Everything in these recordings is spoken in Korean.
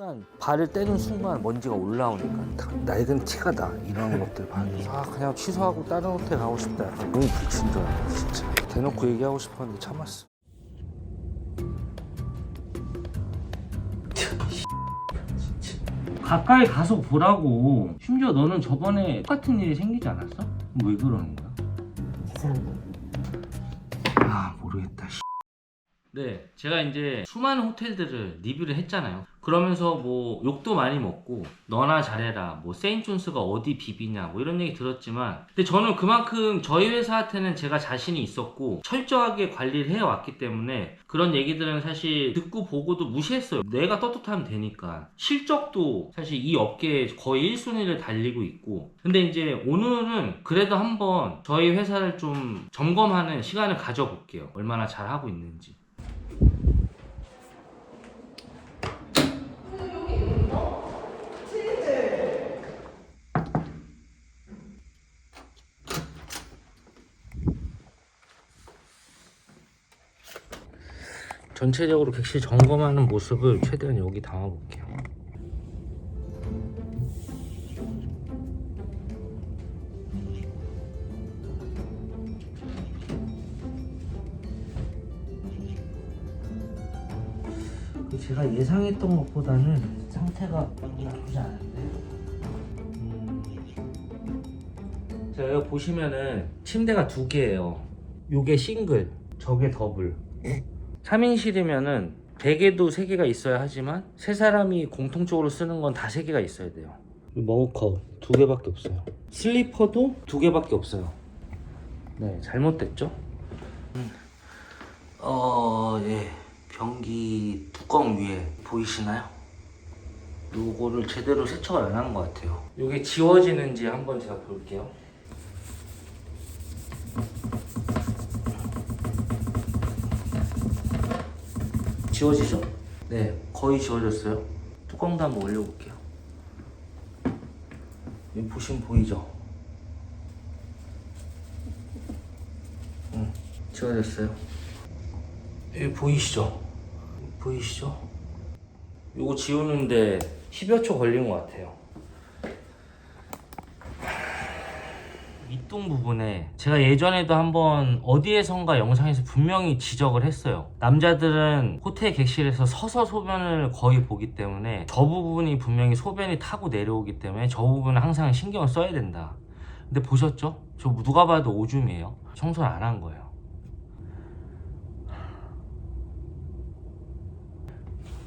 순간 발을 떼는 순간 먼지가 올라오니까 다 낡은 티가 나. 이런 것들 봐서 아 그냥 취소하고 다른 호텔 가고 싶다. 약간 너무 불친절해 진짜. 대놓고 얘기하고 싶었는데 참았어. 가까이 가서 보라고. 심지어 너는 저번에 똑같은 일이 생기지 않았어? 왜 그러는 거야? 아 모르겠다 네, 제가 이제 수많은 호텔들을 리뷰를 했잖아요. 그러면서 뭐 욕도 많이 먹고 너나 잘해라, 뭐 세인존스가 어디 비비냐, 뭐 이런 얘기 들었지만, 근데 저는 그만큼 저희 회사한테는 제가 자신이 있었고 철저하게 관리를 해왔기 때문에 그런 얘기들은 사실 듣고 보고도 무시했어요. 내가 떳떳하면 되니까 실적도 사실 이 업계에 거의 1순위를 달리고 있고, 근데 이제 오늘은 그래도 한번 저희 회사를 좀 점검하는 시간을 가져볼게요. 얼마나 잘하고 있는지. 전체적으로 객실 점검하는 모습을 최대한 여기 담아볼게요. 제가 예상했던 것보다는 상태가 나쁘지 않은데. 음. 자, 여기 보시면은 침대가 두 개예요. 요게 싱글, 저게 더블. 3인실이면은 베개도 3개가 있어야 하지만 세 사람이 공통적으로 쓰는 건다 3개가 있어야 돼요 머그컵 2개밖에 없어요 슬리퍼도 2개밖에 없어요 네 잘못됐죠? 음. 어... 예 보이시나요? 요거를 제대로 세척을 안 한 것 같아요 요게 지워지는지 한번 제가 볼게요 지워지죠? 네, 거의 지워졌어요. 뚜껑도 한번 올려볼게요. 여기 보시면 보이죠? 응, 지워졌어요. 여기 보이시죠? 보이시죠? 이거 지우는데 10여 초 걸린 것 같아요. 밑동 부분에 제가 예전에도 한번 어디에선가 영상에서 분명히 지적을 했어요. 남자들은 호텔 객실에서 서서 소변을 거의 보기 때문에 저 부분이 분명히 소변이 타고 내려오기 때문에 저 부분은 항상 신경을 써야 된다. 근데 보셨죠? 저 누가 봐도 오줌이에요. 청소를 안 한 거예요.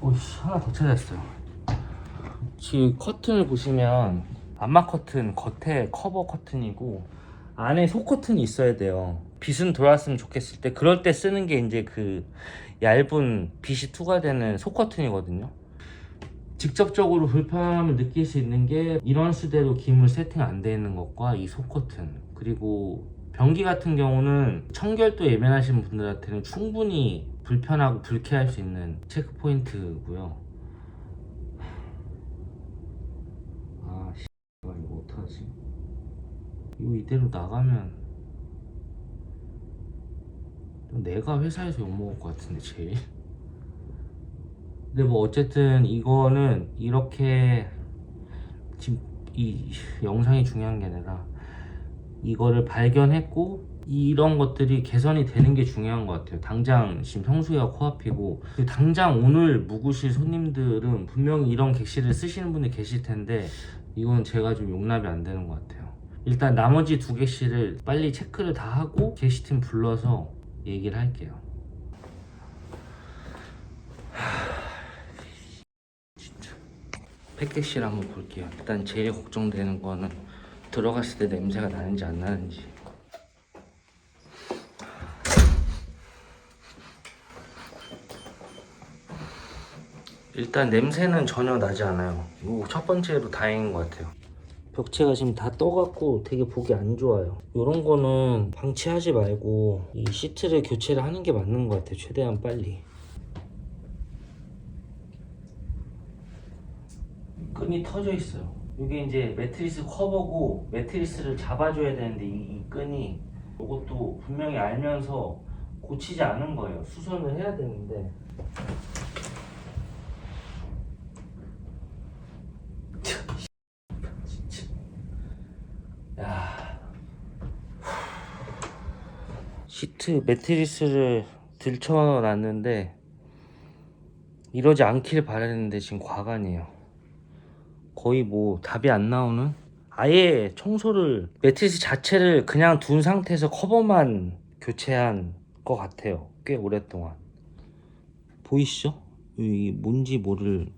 오씨 하나 더 찾았어요. 지금 커튼을 보시면 안마 커튼 겉에 커버 커튼이고 안에 속 커튼이 있어야 돼요. 빛은 들어왔으면 좋겠을 때 그럴 때 쓰는 게 이제 그 얇은 빛이 투과되는 속 커튼이거든요. 직접적으로 불편함을 느낄 수 있는 게 이런 수대로 기물 세팅 안 돼 있는 것과 이 속 커튼 그리고 변기 같은 경우는 청결도 예민하신 분들한테는 충분히 불편하고 불쾌할 수 있는 체크 포인트고요. 아, 씨, 이거 어떡하지? 이거 이대로 나가면 내가 회사에서 욕먹을 것 같은데 제일 근데 뭐 어쨌든 이거는 이렇게 지금 이 영상이 중요한 게 아니라 이거를 발견했고 이런 것들이 개선이 되는 게 중요한 것 같아요. 당장 지금 형수가 코앞이고 그리고 당장 오늘 묵으실 손님들은 분명히 이런 객실을 쓰시는 분이 계실 텐데 이건 제가 좀 용납이 안 되는 것 같아요. 일단 나머지 두 객실을 빨리 체크를 다 하고 게시팀 불러서 얘기를 할게요. 팩객실 한번 볼게요. 일단 제일 걱정되는 거는 들어갔을 때 냄새가 나는지 안 나는지. 일단 냄새는 전혀 나지 않아요. 첫 번째로 다행인 것 같아요. 벽체가 지금 다 떠갖고 되게 보기 안 좋아요. 이런 거는 방치하지 말고 이 시트를 교체를 하는 게 맞는 것 같아요. 최대한 빨리. 끈이 터져 있어요. 이게 이제 매트리스 커버고 매트리스를 잡아줘야 되는데 이, 이 끈이 이것도 분명히 알면서 고치지 않은 거예요. 수선을 해야 되는데 야. 시트 매트리스를 들쳐 놨는데 이러지 않길 바랬는데 지금 과간이에요. 거의 뭐 답이 안 나오는? 아예 청소를 매트리스 자체를 그냥 둔 상태에서 커버만 교체한 것 같아요. 꽤 오랫동안. 보이시죠? 이 뭔지 모를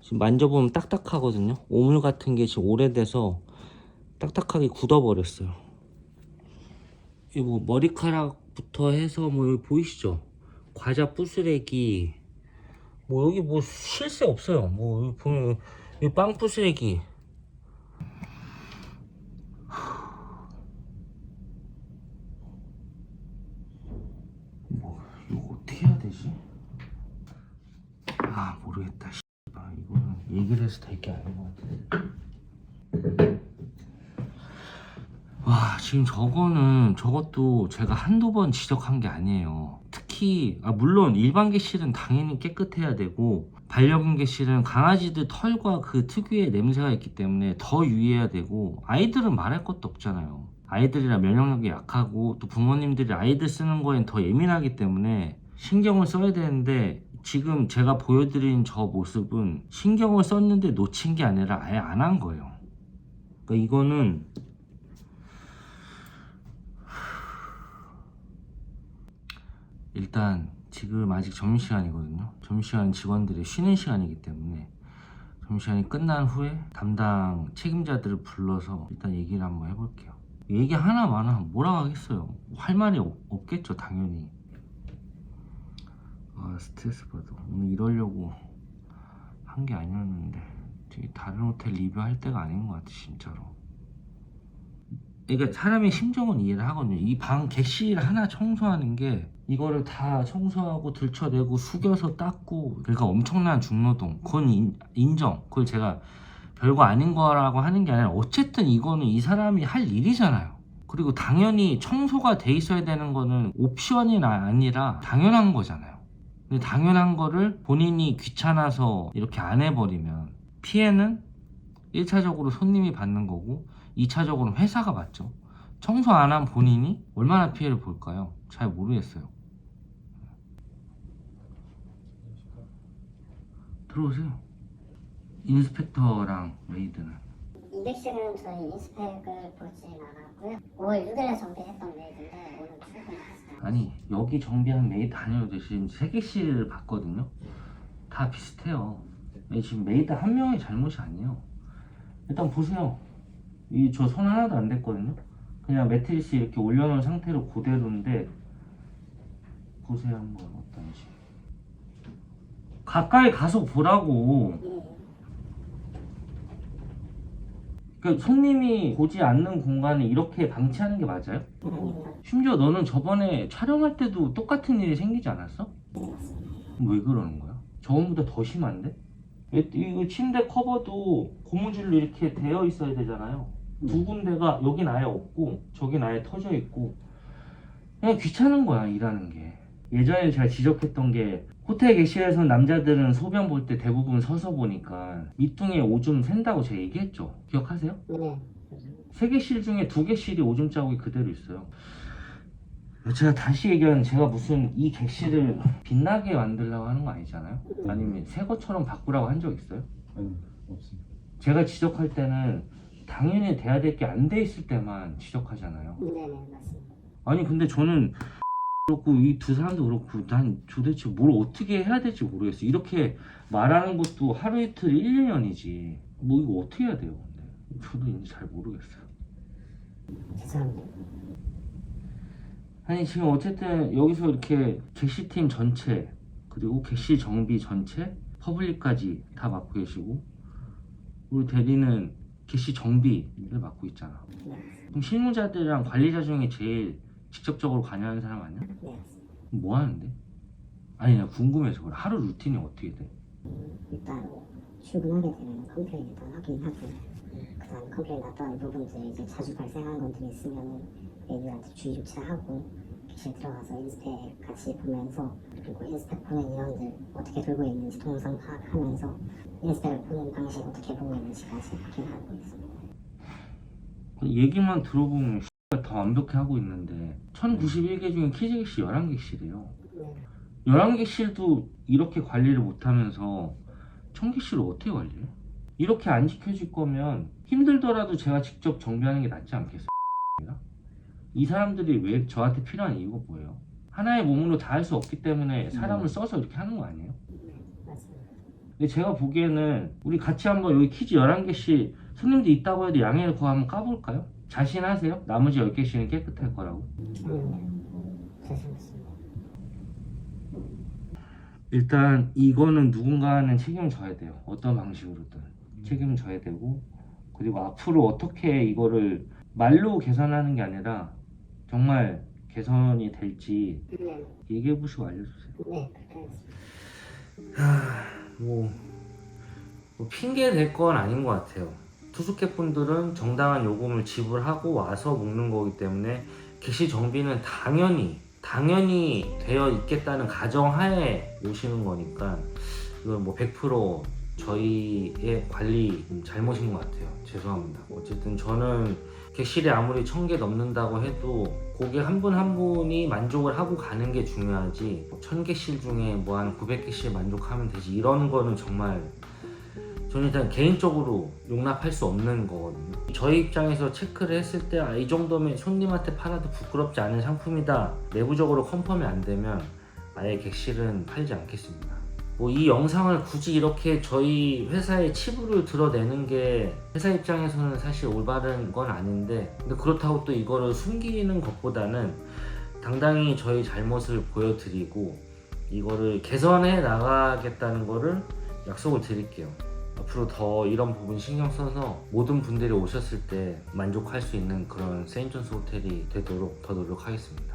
지금 만져보면 딱딱하거든요. 오물 같은 게 지금 오래돼서 딱딱하게 굳어버렸어요. 이뭐 머리카락부터 해서 뭐 여기 보이시죠? 과자 부스레기 뭐 여기 뭐쉴새 없어요. 뭐 여기 보면 여기 빵 부스레기 뭐? 아 모르겠다. 이거는 얘기를 해서 될 게 아닌 것 같은데. 와 지금 저거는 저것도 제가 한두 번 지적한 게 아니에요. 특히 아, 물론 일반 개실은 당연히 깨끗해야 되고 반려견 개실은 강아지들 털과 그 특유의 냄새가 있기 때문에 더 유의해야 되고 아이들은 말할 것도 없잖아요. 아이들이라 면역력이 약하고 또 부모님들이 아이들 쓰는 거엔 더 예민하기 때문에 신경을 써야 되는데 지금 제가 보여드린 저 모습은 신경을 썼는데 놓친 게 아니라 아예 안 한 거예요. 그러니까 이거는 일단 지금 아직 점심시간이거든요. 점심시간은 직원들의 쉬는 시간이기 때문에 점심시간이 끝난 후에 담당 책임자들을 불러서 일단 얘기를 한번 해볼게요. 얘기 하나 많아 뭐라 하겠어요. 할 말이 없, 없겠죠 당연히. 아 스트레스 받아. 오늘 이러려고 한 게 아니었는데 되게 다른 호텔 리뷰할 때가 아닌 것 같아 진짜로. 그러니까 사람의 심정은 이해를 하거든요. 이 방 객실 하나 청소하는 게 이거를 다 청소하고 들춰내고 숙여서 닦고 그러니까 엄청난 중노동. 그건 인, 인정. 그걸 제가 별거 아닌 거라고 하는 게 아니라 어쨌든 이거는 이 사람이 할 일이잖아요. 그리고 당연히 청소가 돼 있어야 되는 거는 옵션이 아니라 당연한 거잖아요. 근데 당연한 거를 본인이 귀찮아서 이렇게 안 해버리면 피해는 1차적으로 손님이 받는 거고 2차적으로는 회사가 받죠. 청소 안 한 본인이 얼마나 피해를 볼까요? 잘 모르겠어요. 들어오세요. 인스펙터랑 메이드는 이백실은 저희 인스펙을 보진 않았고요. 5월 6일에 정비했던 메이드인데 오늘 출근했어요. 아니 여기 정비한 메이드 아니어도 지금 세 개씩을 봤거든요. 다 비슷해요. 이 지금 메이드 한 명의 잘못이 아니에요. 일단 보세요. 이저손 하나도 안 댔거든요. 그냥 매트리스 이렇게 올려놓은 상태로 그대로인데 보세요 한번 어떤지. 가까이 가서 보라고. 예. 그러니까 손님이 보지 않는 공간을 이렇게 방치하는 게 맞아요? 심지어 너는 저번에 촬영할 때도 똑같은 일이 생기지 않았어? 왜 그러는 거야? 저번보다 더 심한데? 왜- 이거 침대 커버도 고무줄로 이렇게 되어 있어야 되잖아요. 두 군데가 여긴 아예 없고 저긴 아예 터져 있고 그냥 귀찮은 거야 일하는 게. 예전에 제가 지적했던 게 호텔 객실에서 남자들은 소변 볼 때 대부분 서서 보니까 밑둥에 오줌 샌다고 제가 얘기했죠. 기억하세요? 네. 세 개실 중에 두 개실이 오줌 자국이 그대로 있어요. 제가 다시 얘기하는 제가 무슨 이 객실을 빛나게 만들려고 하는 거 아니잖아요? 아니면 새 것처럼 바꾸라고 한 적 있어요? 아니 없습니다. 제가 지적할 때는 당연히 돼야 될 게 안 돼 있을 때만 지적하잖아요. 네네, 맞습니다. 아니 근데 저는 그렇고 이 두 사람도 그렇고 난 도대체 뭘 어떻게 해야 될지 모르겠어. 이렇게 말하는 것도 하루 이틀 1, 2년이지. 뭐 이거 어떻게 해야 돼요? 근데 저도 이제 잘 모르겠어요. 죄송합니다. 아니 지금 어쨌든 여기서 이렇게 객시팀 전체 그리고 객시 정비 전체 퍼블릭까지 다 맡고 계시고 우리 대리는 객시 정비를 맡고 있잖아 네, 그럼 실무자들이랑 관리자 중에 제일 직접적으로 관여하는 사람 아니야? 네. 뭐 하는데? 아니 나 궁금해서 그래 하루 루틴이 어떻게 돼? 일단 출근하게 되면 컴플레인 일단 확인하고 그다음 컴플레인 났던 부분들 이제 자주 발생하는 것들이 있으면 메이드한테 주의 조치하고 객실 들어가서 인스펙 같이 보면서 그리고 인스펙 보는 인원들 어떻게 돌고 있는지 동선 파악하면서 인스펙을 보는 방식 어떻게 보고 있는지까지 확인하고 있습니다. 그 얘기만 들어보면 더더 완벽히 하고 있는데 1091개 중에 키즈 객실 11객실이에요 네. 11객실도 이렇게 관리를 못하면서 1000객실을 어떻게 관리해요? 이렇게 안 지켜질 거면 힘들더라도 제가 직접 정비하는 게 낫지 않겠어요? 이 사람들이 왜 저한테 필요한 이유가 뭐예요? 하나의 몸으로 다 할 수 없기 때문에 사람을 음. 써서 이렇게 하는 거 아니에요? 네, 제가 보기에는 우리 같이 한번 여기 키즈 11개씩 손님들 있다고 해도 양해를 구하 한번 까볼까요? 자신하세요? 나머지 10개씩은 깨끗할 거라고? 자신 없습니다. 일단 이거는 누군가는 책임을 져야 돼요. 어떤 방식으로든 책임을 져야 되고 그리고 앞으로 어떻게 이거를 말로 개선하는 게 아니라 정말 개선이 될지 네. 얘기해 보시고 알려주세요. 네, 그렇게 하겠습니다. 뭐, 뭐 핑계 될 건 아닌 것 같아요. 투숙객 분들은 정당한 요금을 지불하고 와서 묵는 거기 때문에 객실 정비는 당연히 당연히 되어 있겠다는 가정하에 오시는 거니까 이건 뭐 100% 저희의 관리 잘못인 것 같아요. 죄송합니다. 어쨌든 저는 객실이 아무리 천 개 넘는다고 해도 고객 한 분 한 분이 만족을 하고 가는 게 중요하지 천 개실 중에 뭐 한 900개실 만족하면 되지 이런 거는 정말 저는 일단 개인적으로 용납할 수 없는 거거든요. 저희 입장에서 체크를 했을 때 아, 이 정도면 손님한테 팔아도 부끄럽지 않은 상품이다. 내부적으로 컨펌이 안 되면 아예 객실은 팔지 않겠습니다. 뭐 이 영상을 굳이 이렇게 저희 회사의 치부를 드러내는 게 회사 입장에서는 사실 올바른 건 아닌데 근데 그렇다고 또 이거를 숨기는 것보다는 당당히 저희 잘못을 보여드리고 이거를 개선해 나가겠다는 거를 약속을 드릴게요. 앞으로 더 이런 부분 신경 써서 모든 분들이 오셨을 때 만족할 수 있는 그런 세인존스 호텔이 되도록 더 노력하겠습니다.